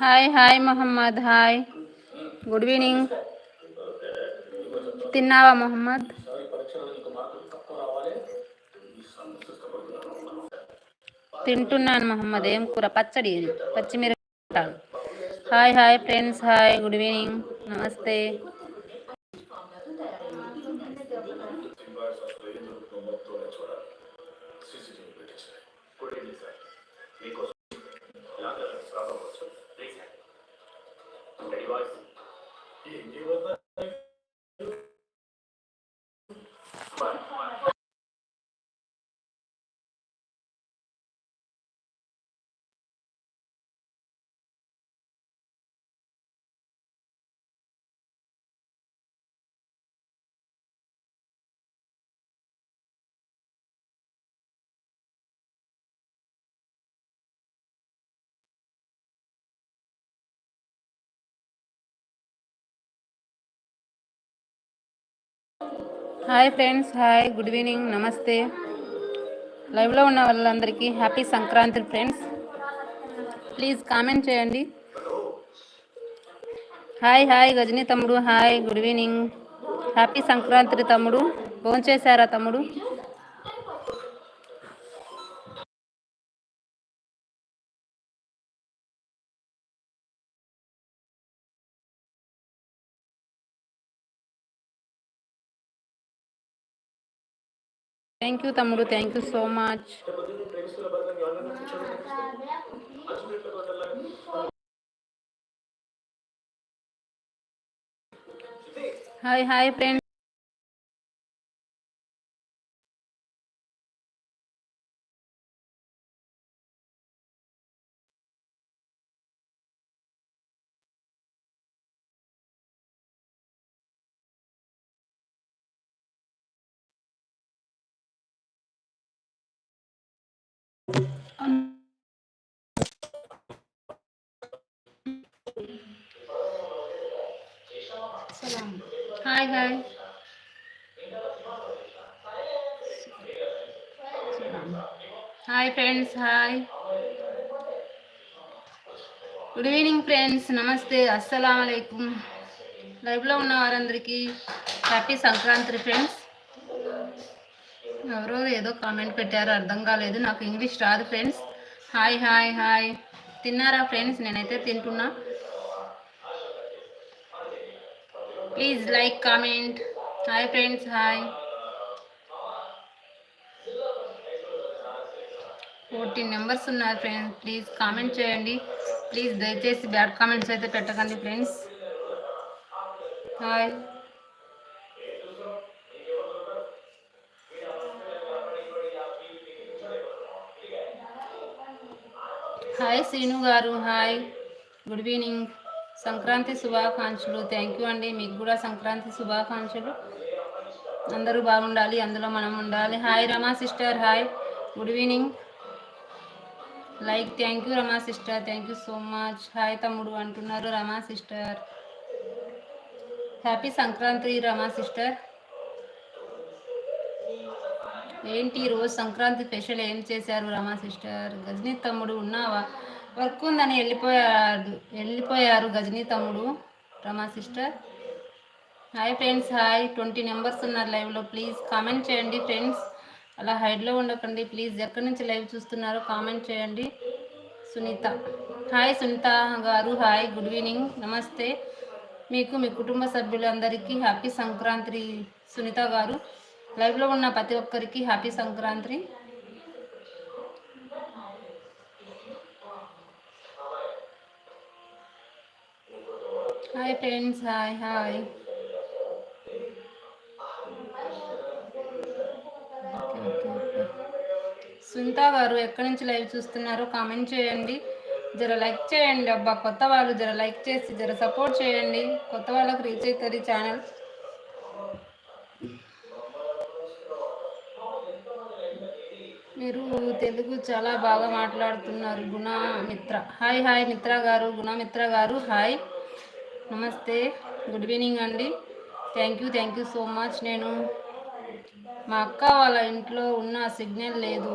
Hi hi Mohammed hi. Good evening తిన్నావా మొహమ్మద్? తింటున్నాను మొహమ్మద్ ఏం కూర? పచ్చడి ఇది. పచ్చిమిరపకాయలు. Hi hi friends hi good evening నమస్తే. Pennywise. You, wasn't it? Hi friends hi good evening నమస్తే. లైవ్లో ఉన్న వాళ్ళందరికీ happy Sankranti friends. Please comment చేయండి. హాయ్ హాయ్ గజనీ తమ్ముడు hi good evening happy Sankranti తమ్ముడు. భోంచేశారా తమ్ముడు? థ్యాంక్ యూ తమ్ముడు thank you so much hi hi friends hi hi. Hi friends hi. Good evening friends నమస్తే అస్సలం అయికం లైవ్లో ఉన్న వారందరికీ హ్యాపీ సంక్రాంతి ఫ్రెండ్స్. ఎవరో ఏదో కామెంట్ పెట్టారు అర్థం కాలేదు. నాకు ఇంగ్లీష్ రాదు ఫ్రెండ్స్. Hi hi hi. తిన్నారా ఫ్రెండ్స్? నేనైతే తింటున్నా. Please like comment. Hi friends hi. Fourteen members ఉన్నారు ఫ్రెండ్స్. ప్లీజ్ కామెంట్ చేయండి. ప్లీజ్ దయచేసి బ్యాడ్ కామెంట్స్ అయితే పెట్టకండి ఫ్రెండ్స్. హాయ్. హాయ్ శ్రీను గారు హాయ్. గుడ్ ఈవినింగ్ సంక్రాంతి శుభాకాంక్షలు. థ్యాంక్ యూ అండి. మీకు కూడా సంక్రాంతి శుభాకాంక్షలు. అందరూ బాగుండాలి అందులో మనం ఉండాలి. Hi Rama sister hi good evening like thank you Rama sister thank you so much hi తమ్ముడు అంటున్నారు Rama sister happy Sankranti Rama sister ఏంటి రోజు సంక్రాంతి స్పెషల్ ఏం చేశారు రమా సిస్టర్? గజనీ తమ్ముడు ఉన్నావా? వర్క్ ఉందని వెళ్ళిపోయారు వెళ్ళిపోయారు గజనీ తమ్ముడు Rama sister. Hi friends hi twenty numbers ఉన్నారు లైవ్లో ప్లీజ్ కామెంట్ చేయండి ఫ్రెండ్స్ అలా హైడ్లో ఉండకండి. ప్లీజ్ ఎక్కడి నుంచి లైవ్ చూస్తున్నారో కామెంట్ చేయండి. సునీత. హాయ్ సునీత గారు హాయ్ గుడ్ ఈవినింగ్ నమస్తే. మీకు మీ కుటుంబ సభ్యులందరికీ హ్యాపీ సంక్రాంతి సునీత గారు. లైవ్లో ఉన్న ప్రతి ఒక్కరికి happy Sankranti. Hi friends hi hi. Sunitha గారు ఎక్కడి నుంచి లైవ్ చూస్తున్నారో కామెంట్ చేయండి. జర లైక్ చేయండి అబ్బా. కొత్త వాళ్ళు జర లైక్ చేసి జర సపోర్ట్ చేయండి. కొత్త వాళ్ళకు రీచ్ అవుతుంది ఛానల్ మీరు తెలుగు చాలా బాగా మాట్లాడుతున్నారు గుణ మిత్ర. హాయ్ హాయ్ మిత్ర గారు గుణమిత్ర గారు హాయ్. నమస్తే గుడ్ ఈవినింగ్ అండి. Thank you thank you so much. నేను మా అక్క వాళ్ళ ఇంట్లో ఉన్న సిగ్నల్ లేదు.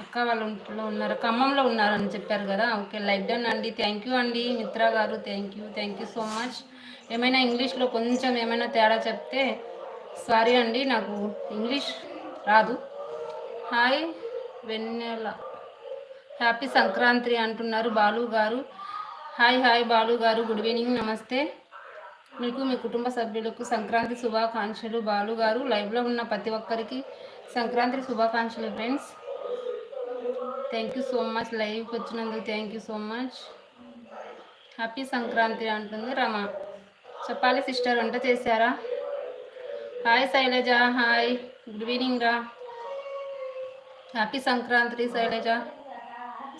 అక్క వాళ్ళ ఇంట్లో ఉన్నారు ఖమ్మంలో ఉన్నారని చెప్పారు కదా. ఓకే లైక్ డన్ అండి. థ్యాంక్ యూ అండి మిత్ర గారు thank you thank you so much. ఏమైనా ఇంగ్లీష్లో కొంచెం ఏమైనా తేడా చెప్తే సారీ అండి నాకు ఇంగ్లీష్ రాదు. హాయ్ వెన్నెల. హ్యాపీ సంక్రాంతి అంటున్నారు బాలు గారు. హాయ్ హాయ్ బాలు గారు గుడ్ ఈవినింగ్ నమస్తే. మీకు మీ కుటుంబ సభ్యులకు సంక్రాంతి శుభాకాంక్షలు. బాలు గారు లైవ్లో ఉన్న ప్రతి ఒక్కరికి సంక్రాంతి శుభాకాంక్షలు friends. Thank you so much లైవ్కి వచ్చినందుకు thank you so much happy Sankranti అంటుంది రమ. చెప్పాలి సిస్టర్ వంట చేశారా? Hi Shailaja hi good evening రా happy Sankranti Shailaja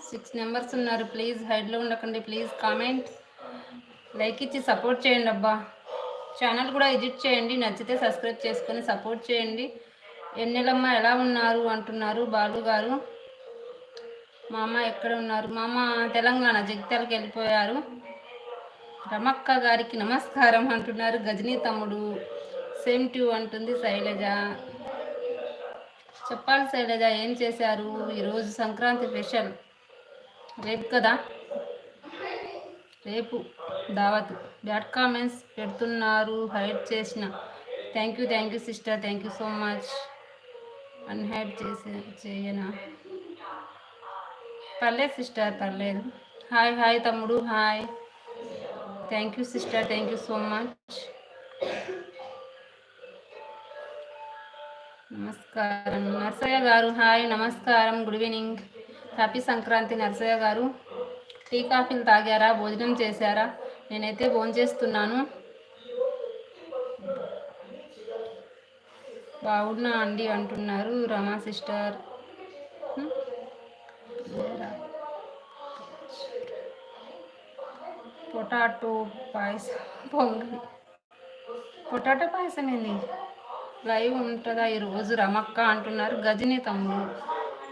six numbers ఉన్నారు. ప్లీజ్ హైడ్లో ఉండకండి. ప్లీజ్ కామెంట్ లైక్ ఇచ్చి సపోర్ట్ చేయండి అబ్బా. ఛానల్ కూడా విజిట్ చేయండి. నచ్చితే సబ్స్క్రైబ్ చేసుకొని సపోర్ట్ చేయండి. ఎన్నెలమ్మ ఎలా ఉన్నారు? అంటున్నారు బాలు గారు. మా అమ్మ ఎక్కడ ఉన్నారు? మా అమ్మ తెలంగాణ జగిత్యాలకు వెళ్ళిపోయారు. రమక్క గారికి నమస్కారం అంటున్నారు గజనీ తమ్ముడు. సేమ్ ట్యూ అంటుంది శైలజ. చెప్పాలి శైలజ ఏం చేశారు? ఈరోజు సంక్రాంతి స్పెషల్. రేపు కదా? రేపు దావత్. బ్యాడ్ కామెంట్స్ పెడుతున్నారు హైడ్ చేసిన. Thank you thank you sister thank you so much. Unhide చేసే చేయనా? పర్లేదు సిస్టర్ పర్లేదు. హాయ్ హాయ్ తమ్ముడు hi. Thank you sister thank you so much. నమస్కారం. నర్సయ్య గారు హాయ్ నమస్కారం. Good evening happy Sankranti Narsaiah గారు. టీ కాఫీలు తాగారా? భోజనం చేశారా? నేనైతే భోజనం చేస్తున్నాను. బాగున్నా అండి అంటున్నారు Rama sister. Potato payasam Pongal. Potato payasam ఏంది? లైవ్ ఉంటుందా ఈరోజు రమక్క అంటున్నారు గజని తమ్ముడు.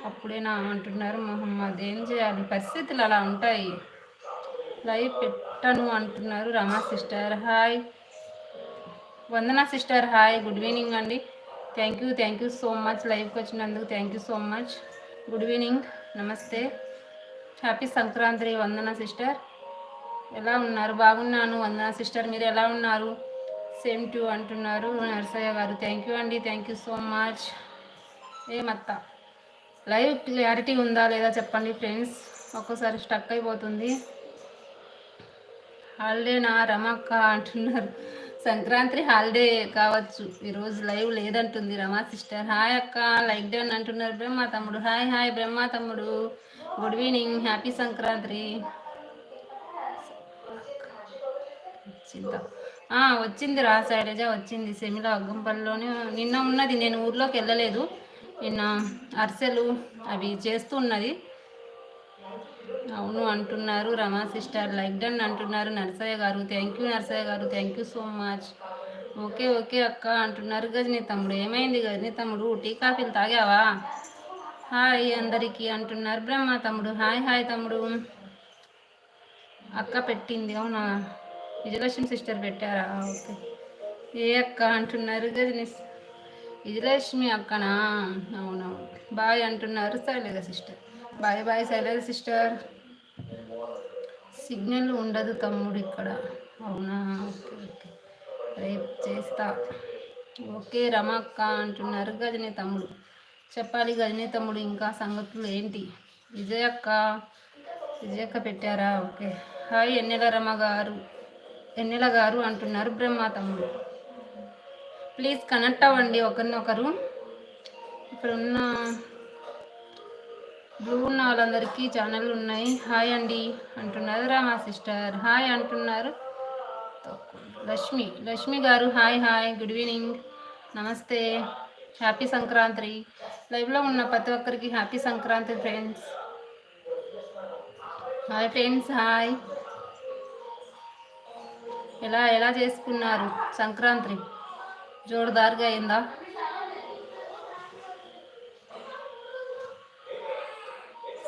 అప్పుడేనా అంటున్నారు మహమ్మద్ ఏం చేయాలి? పరిస్థితులు అలా ఉంటాయి. లైవ్ పెట్టను అంటున్నారు Rama sister. Hi. Vandana sister hi. Good evening అండి. Thank you thank you so much లైవ్కి వచ్చినందుకు thank you so much. Good evening. నమస్తే. Happy Sankranti Vandana sister. ఎలా ఉన్నారు? బాగున్నాను వందన సిస్టర్. మీరు ఎలా ఉన్నారు? సేమ్ టు అంటున్నారు నరసయ్య గారు. థ్యాంక్ యూ అండి. థ్యాంక్ యూ సో మచ్ ఏమత్త లైవ్ క్లారిటీ ఉందా లేదా చెప్పండి ఫ్రెండ్స్ ఒక్కోసారి స్టక్ అయిపోతుంది. హాలిడేనా రమక్క అంటున్నారు. సంక్రాంతి హాలిడే కావచ్చు. ఈరోజు లైవ్ లేదంటుంది రమా సిస్టర్ హాయ్ అక్క లైక్ డౌన్ అంటున్నారు బ్రహ్మ తమ్ముడు. హాయ్ హాయ్ బ్రహ్మ తమ్ముడు. Good evening happy Sankranti. వచ్చింది రా శైలజ వచ్చింది. సెమిలో అగ్గంపల్లిలోనే నిన్న ఉన్నది నేను ఊర్లోకి వెళ్ళలేదు. నిన్న అరిసెలు అవి చేస్తూ ఉన్నది అవును అంటున్నారు రమా సిస్టర్ లైక్ డన్ అంటున్నారు నర్సయ్య గారు. థ్యాంక్ యూ నర్సయ్య గారు thank you so much okay okay అక్క అంటున్నారు గజనీ తమ్ముడు. ఏమైంది గజనీ తమ్ముడు? టీ కాఫీలు తాగావా? హాయ్ అందరికీ అంటున్నారు బ్రహ్మ తమ్ముడు. హాయ్ హాయ్ తమ్ముడు. అక్క పెట్టింది అవునా? విజయలక్ష్మి సిస్టర్ పెట్టారా? ఓకే. ఏ అక్క అంటున్నారు గజని విజయలక్ష్మి అక్కనా? అవునవును. బాయ్ అంటున్నారు Shailaja sister. Bye bye Shailaja sister. Signal ఉండదు తమ్ముడు ఇక్కడ. అవునా? Okay okay. రేపు చేస్తా. ఓకే రమక్క అంటున్నారు గజనే తమ్ముడు. చెప్పాలి గజనే తమ్ముడు ఇంకా సంగతులు ఏంటి? విజయక్క విజయక్క పెట్టారా? ఓకే. హాయ్ ఎన్నెల రమ గారు? ఎన్నెల గారు అంటున్నారు బ్రహ్మ తమ్ముడు. ప్లీజ్ కనెక్ట్ అవ్వండి ఒకరినొకరు. ఇక్కడ ఉన్న బ్లూ ఉన్న వాళ్ళందరికీ ఛానల్ ఉన్నాయి. హాయ్ అండి అంటున్నారు రామా సిస్టర్ హాయ్ అంటున్నారు. లక్ష్మి లక్ష్మి గారు హాయ్ హాయ్ గుడ్ ఈవినింగ్ నమస్తే. హ్యాపీ సంక్రాంతి. లైవ్లో ఉన్న ప్రతి ఒక్కరికి happy Sankranti friends hi friends hi ఎలా ఎలా చేసుకున్నారు సంక్రాంతి? జోరుదారుగా అయిందా?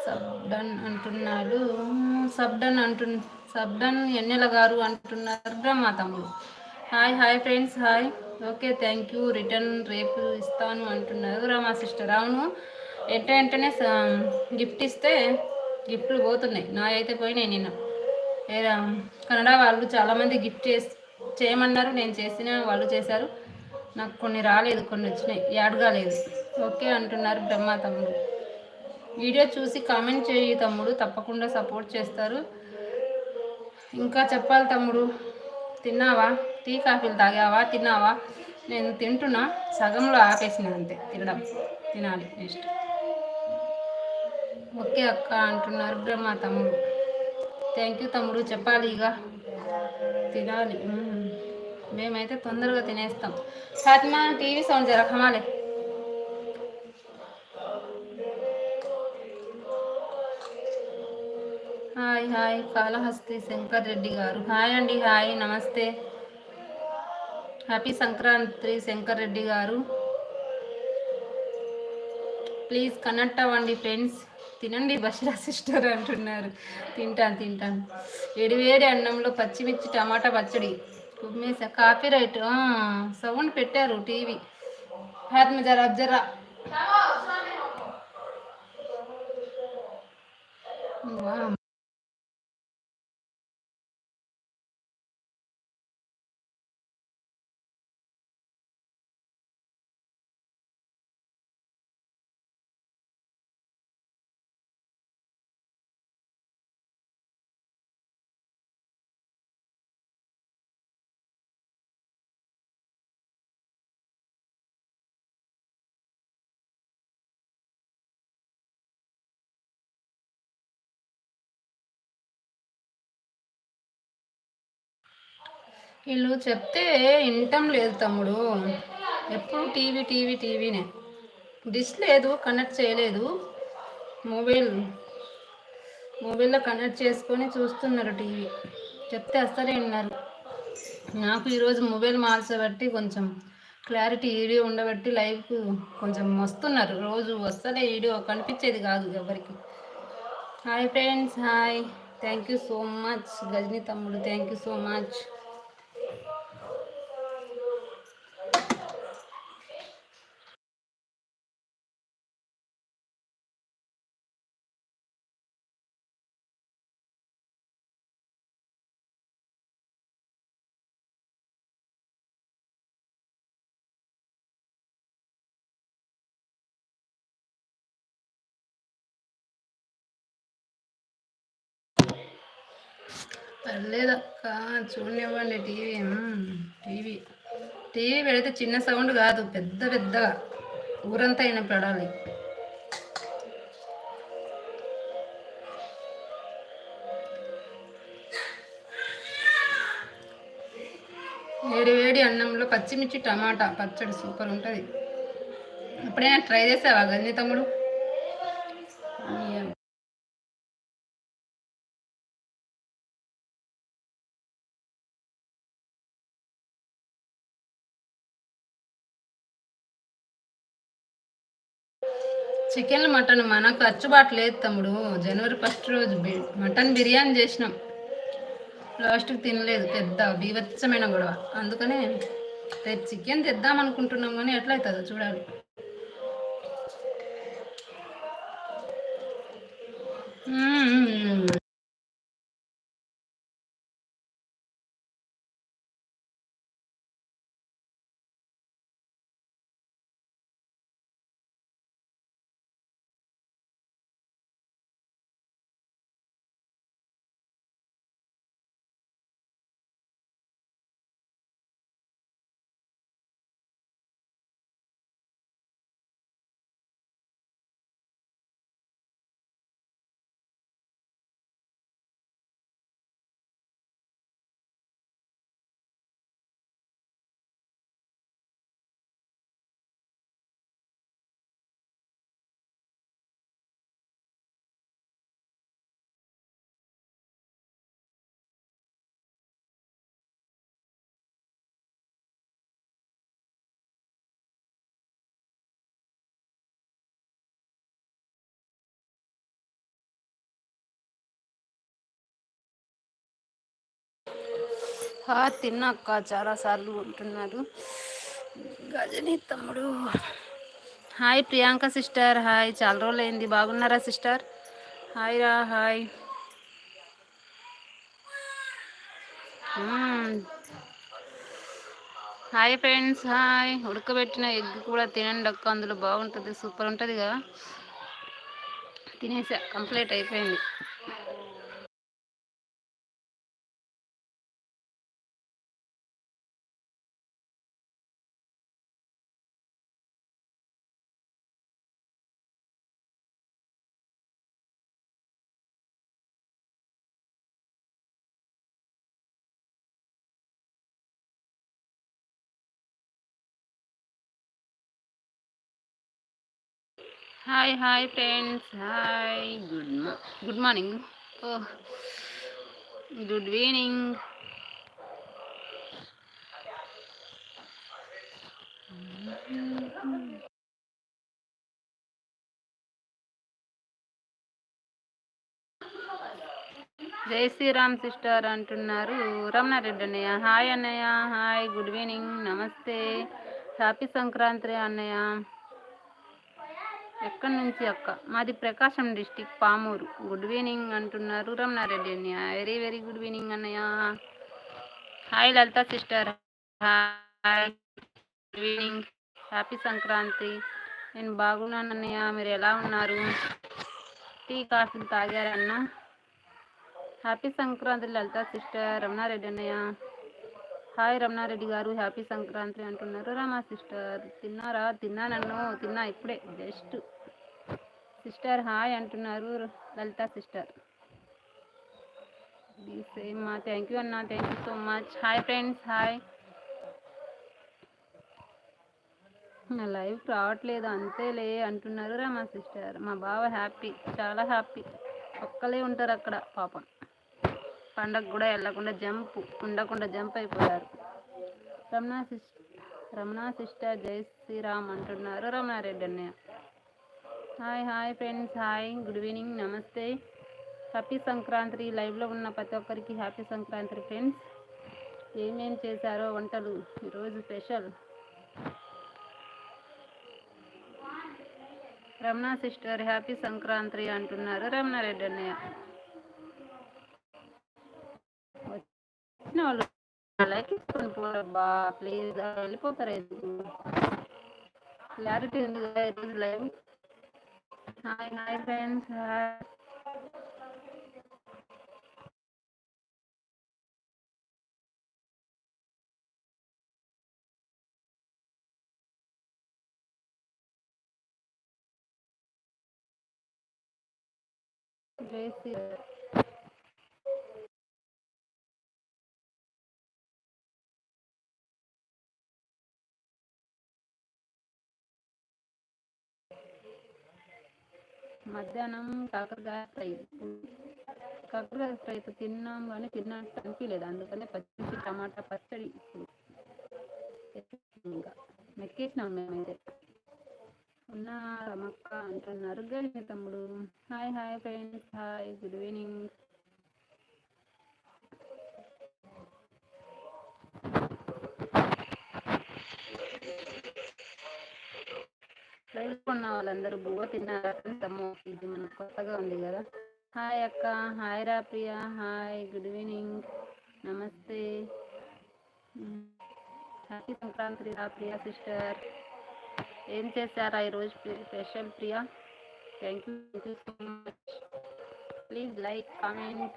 సబ్డన్ అంటున్నాడు. సబ్డన్ అంటు సబ్డన్ ఎన్నెల గారు అంటున్నారు బ్రహ్మ తమ్ముడు. Hi hi friends hi. Okay thank you. Return రేపు ఇస్తాను అంటున్నారు రామా సిస్టర్. అవును వెంట వెంటనే గిఫ్ట్ ఇస్తే గిఫ్ట్లు పోతున్నాయి. నా అయితే పోయినాయి నిన్న. కన్నడ వాళ్ళు చాలామంది గిఫ్ట్ చేసి చేయమన్నారు నేను చేసిన వాళ్ళు చేశారు. నాకు కొన్ని రాలేదు కొన్ని వచ్చినాయి యాడ్ కాలేదు ఓకే అంటున్నారు బ్రహ్మ తమ్ముడు. వీడియో చూసి కామెంట్ చేయి తమ్ముడు తప్పకుండా సపోర్ట్ చేస్తారు. ఇంకా చెప్పాలి తమ్ముడు తిన్నావా? టీ కాఫీలు తాగావా? తిన్నావా? నేను తింటున్నా. సగంలో ఆపేసిన అంతే తినడం తినాలి నెక్స్ట్ ఓకే అక్క అంటున్నారు బ్రహ్మ తమ్ముడు. థ్యాంక్ యూ తమ్ముడు. చెప్పాలి ఇక. తినాలి. మేమైతే తొందరగా తినేస్తాం. ఫాతిమా టీవీ సౌండ్ జర హమాలే హాయ్ హాయ్. కాళహస్తి శంకర్ రెడ్డి గారు. హాయ్ అండి హాయ్. నమస్తే. హ్యాపీ సంక్రాంతి శంకర్ రెడ్డి గారు. ప్లీజ్ కనెక్ట్ అవ్వండి ఫ్రెండ్స్. తినండి బషీరా సిస్టర్ అంటున్నారు. తింటాను తింటాను. వేడివేడి అన్నంలో పచ్చిమిర్చి టమాటా పచ్చడి. కుమ్మేసా కాపీ రైట్. సౌండ్ పెట్టారు టీవీ. హాత్ జరా జరా. వీళ్ళు చెప్తే వినటం లేదు తమ్ముడు. ఎప్పుడు టీవీ టీవీ టీవీనే. డిష్ లేదు కనెక్ట్ చేయలేదు. మొబైల్ మొబైల్లో కనెక్ట్ చేసుకొని చూస్తున్నారు టీవీ. చెప్తే అస్సలే ఉన్నారు నాకు ఈరోజు మొబైల్ మార్చబట్టి కొంచెం క్లారిటీ వీడియో ఉండబట్టి లైవ్కు కొంచెం వస్తున్నారు. రోజు వస్తలే వీడియో కనిపించేది కాదు ఎవరికి. Hi friends hi. Thank you so much Gajini తమ్ముడు థ్యాంక్ యూ సో మచ్. పర్లేదక్క చూడనివ్వండి టీవీ. టీవీ. టీవీ పెడితే చిన్న సౌండ్ కాదు పెద్ద పెద్దగా. ఊరంతా అయినా పడాలి. వేడి వేడి అన్నంలో పచ్చిమిర్చి టమాటా. పచ్చడి సూపర్ ఉంటుంది. ఎప్పుడైనా ట్రై చేసావా గంజి తమ్ముడు చికెన్ మటన్ మనకు అచ్చుబాటు లేదు తమ్ముడు. జనవరి ఫస్ట్ రోజు మటన్ బిర్యానీ చేసినాం. లాస్ట్కి తినలేదు పెద్ద బీభత్సమైన గొడవ. అందుకనే రేపు చికెన్ తెద్దాం అనుకుంటున్నాం కానీ ఎట్లయితుందో చూడాలి. తిన్నాక చాలాసార్లు ఉంటున్నారు గజని తమ్ముడు. Hi Priyanka sister hi. చాలా రోజులు అయింది బాగున్నారా సిస్టర్? హాయ్ రా హాయ్. Hi friends hi. ఉడకబెట్టిన ఎగ్ కూడా తినండి అక్క. అందులో బాగుంటుంది. సూపర్ ఉంటుంది కదా. తినేసా. కంప్లీట్ అయిపోయింది. Hi hi friends hi good good morning ఓ good evening Jai Shriram sister అంటున్నారు. రమణారెడ్డి అన్నయ్య. హాయ్ అన్నయ్య. హాయ్ గుడ్ ఈవినింగ్ నమస్తే. హ్యాపీ సంక్రాంతి అన్నయ్య. ఎక్కడి నుంచి అక్క? మాది Prakasam district Pamuru. Good evening అంటున్నారు రమణారెడ్డి అన్నయ్య. వెరీ వెరీ గుడ్ ఈవినింగ్ అన్నయ్య. Hi Lalitha sister hi good evening happy Sankranti. నేను బాగున్నాను అన్నయ్య. మీరు ఎలా ఉన్నారు? టీ కాఫీలు తాగారన్న? హ్యాపీ సంక్రాంతి లలిత సిస్టర్ రమణారెడ్డి అన్నయ్య. హాయ్ రమణారెడ్డి గారు హ్యాపీ సంక్రాంతి అంటున్నారు. రామా సిస్టర్ తిన్నారా? తిన్నా నన్ను తిన్నా ఇప్పుడే జస్ట్. సిస్టర్ హాయ్ అంటున్నారు. లలిత సిస్టర్. సేమ్ మా థ్యాంక్ యూ అన్న thank you so much. Hi friends hi. నా లైఫ్ రావట్లేదు అంతేలే అంటున్నారు రా మా సిస్టర్. మా బావ హ్యాపీ చాలా హ్యాపీ. ఒక్కలే ఉంటారు అక్కడ పాపం. పండగ కూడా వెళ్ళకుండా జంప్ ఉండకుండా జంప్ అయిపోయారు. రమణ సిస్ రమణ సిస్టర్ జై శ్రీరామ్ అంటున్నారు. రమణారెడ్డి అన్నయ్య. Hi hi friends hi good evening నమస్తే. హ్యాపీ సంక్రాంతి. లైవ్లో ఉన్న ప్రతి ఒక్కరికి హ్యాపీ సంక్రాంతి ఫ్రెండ్స్. ఏమేం చేశారో వంటలు? ఈరోజు special. Ramana sister happy Sankranti అంటున్నారు. రమణారెడ్డి అన్నయ్య. వచ్చిన వాళ్ళు లైక్ ఇచ్చుకొని పోరబ్బా ప్లీజ్ వెళ్ళిపోతారు ఎందుకు క్లారిటీ ఉంది కదా ఈరోజు live hi hi friends hi Jai మధ్యాహ్నం కాకరకాయ ఫ్రై. కాకరకాయ ఫ్రై తిన్నాం కానీ తిన్నట్టు అనిపించలేదు అందుకనే పచ్చి టమాటా పచ్చడి ఇంకా. మెక్కేసినాం మేమైతే. ఉన్న రమక్క అంటున్నారు. గడి తమ్ముడు. Hi hi friends. Hi good evening ఉన్న వాళ్ళందరూ బువ్వ తిన్నారా? తమ్ము ఇది మనకు కొత్తగా ఉంది కదా. హాయ్ అక్క హాయ్ రా ప్రియ హాయ్ గుడ్ ఈవినింగ్ నమస్తే. హ్యాపీ సంక్రాంతి రా ప్రియ సిస్టర్ ఏం చేశారా ఈరోజు special Priya? Thank you thank you so much please like comment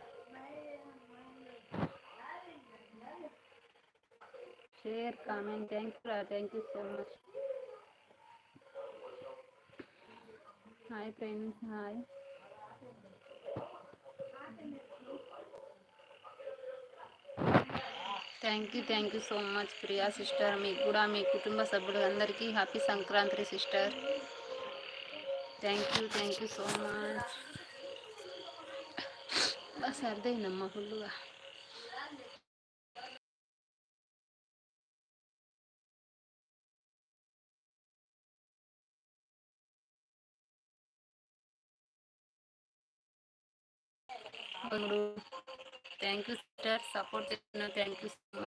share comment thank you thank you so much hi friends hi thank you thank you so much Priya sister మీకు కూడా మీ కుటుంబ సభ్యులు అందరికీ happy Sankranti sister thank you thank you so much సర్దైందమ్మా ఫుల్గా thank you sister support చేస్తున్నా thank you so much